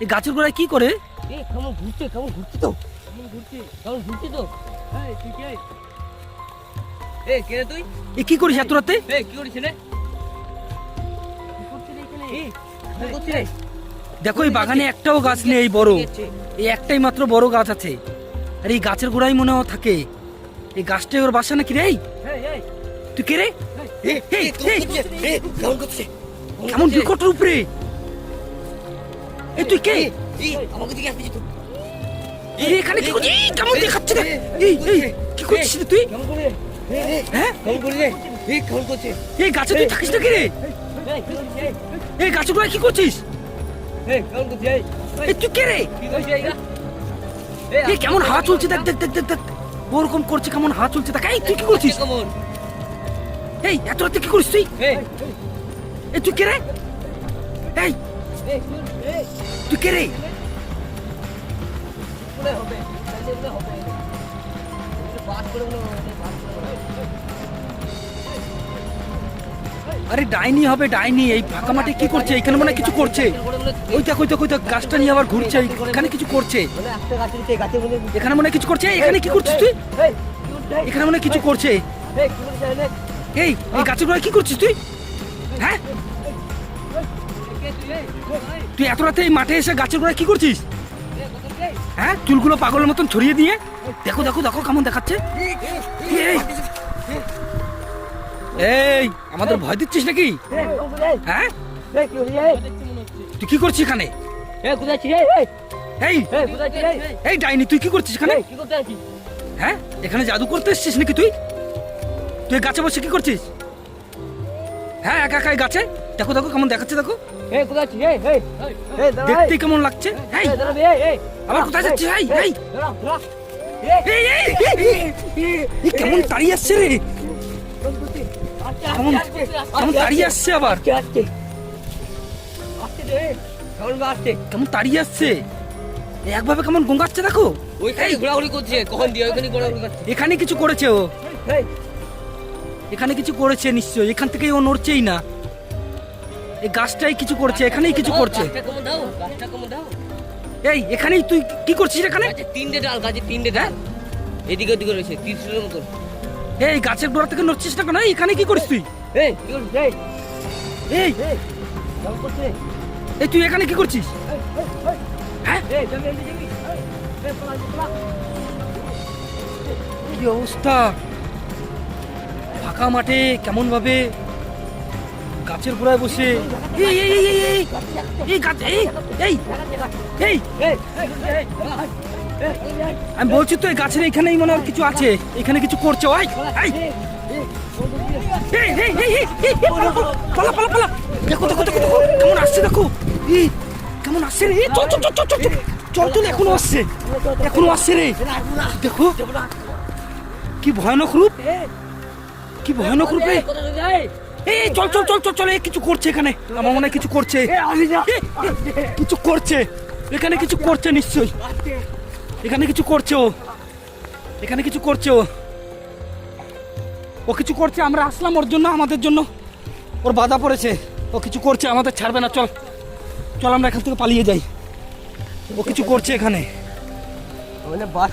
এই গাছের গোড়ায় কি করে? এ কেমন ঘুরছে কেমন ঘুরছে তো? কেমন তো? এই তুই কে? এ কে তুই? এ কি করিস এত রাতে? এ কি করিস রে দেখো এই বাগানে একটাও গাছ নেই এই বড়। এই একটাই মাত্র বড় গাছ আছে। আর এই গাছের গোড়াই মনে হয় থাকে। এই গাছটাই ওর বাসা নাকি রে? এই, এই এই। তুই কে রে? এ এই, এই, কেমন করছে কেমন বিকটের উপরে? এই তুই কে এই আমাকে দিকে আসছিস তুই এই এখানে কি করছিস এই, কেমন দেখাচ্ছে রে এই এই কি করছিস রে তুই কেমন করে হ্যাঁ কেমন করে রে এ কেমন করছে এই গাছে তুই থাকিস রে এই কি করছিস এই গাছের গোড়ায় কি করছিস এ কেমন করছিস এই এই তুই কে রে কি করছিস এই কেমন হাওয়া চলছে দেখ দেখ দেখ দেখ দেখ ওরকম করছে কেমন হাওয়া চলছে দেখ এই তুই কি করছিস কেমন এই এত রাতে কি করিস তুই এ এই তুই কে রে এই এ এ তুই কে রে মনে মনে মনে আরে ডাইনি হবে ডাইনি এই ফাঁকা মাঠে কি করছে এখানে মনে হয় কিছু করছে ওই দেখ ওই দেখ ওই দেখ গাছটা নিয়ে আবার ঘুরছে এখানে কিছু করছে মানে এখানে মনে হয় কিছু করছে এখানে কি করছিস তুই এখানে মনে হয় কিছু করছে এই এই গাছের কি করছিস তুই হ্যাঁ তুই এত রাতে এই মাঠে এসে গাছের গোড়ায় কি করছিস? হ্যাঁ? চুলগুলো পাগলের মতন ছড়িয়ে দিয়ে? দেখো দেখো দেখো কেমন দেখাচ্ছে। এই! আমাদের ভয় দিচ্ছিস নাকি? হ্যাঁ? তুই কি করছিস এখানে? এই! ডাইনি, তুই কি করছিস এখানে? হ্যাঁ? এখানে জাদু করতে এসছিস নাকি তুই? তুই গাছে বসে কি করছিস? হ্যাঁ একা একা এই গাছে? দেখো দেখো কেমন দেখাচ্ছে দেখো এই কোথায় আছিস এই এই এই দাঁড়া দেখতে কেমন লাগছে এই এই দাঁড়া এই এই আবার কোথায় যাচ্ছিস? এই। দাঁড়া দাঁড়া কেমন তাড়িয়ে আসছে রে কেমন কেমন তাড়িয়ে আসছে আবার আসছে আসছে আসছে কেমন তাড়িয়ে আসছে একভাবে কেমন গঙ্গাচ্ছে দেখো ওইখানে ঘোরাঘুরি করছে কখন দিয়ে ওইখানে ঘোরাঘুরি করছে এখানে কিছু করেছে ও এখানে কিছু করেছে নিশ্চয়ই এখান থেকেই ও নড়ছেই না এই গাছটাই কিছু করছে এখানেই কিছু করছে। এই এখানেই তুই কি করছিস এখানে? তিনটে ডাল গাছে তিনটে ডাল। এদিকে ওদিকে রয়েছে ত্রিশুলের মতন এই গাছের গোড়া থেকে নড়ছিস না কেন? এখানে কি করিস তুই? এই এই। তুই এখানে কি করছিস? হ্যাঁ? কি অবস্থা। ফাঁকা মাঠে কেমন ভাবে গাছের গোড়ায় বসে এই এই গাছ এই এই আমি বলছি তো এই গাছের এখানেই মনে হয় কিছু আছে এখানে কিছু করছে ওই দেখো দেখো কেমন আসছে দেখো কেমন আসছে আসছে এখনও আসছে রে দেখো কি ভয়ানক রূপ কি ভয়ানক রূপে এই চল চল চল চল চল এই কিছু করছে এখানে। আমার মনে কিছু করছে। কিছু করছে। এখানে কিছু করছে নিশ্চয়ই। এখানে কিছু করছে ও। এখানে কিছু করছে ও। ও কিছু করছে আমরা আসলাম ওর জন্য আমাদের জন্য। ওর বাধা পড়েছে। ও কিছু করছে আমাদের ছাড়বে না চল। চল আমরা এখান থেকে পালিয়ে যাই। ও কিছু করছে এখানে। বাস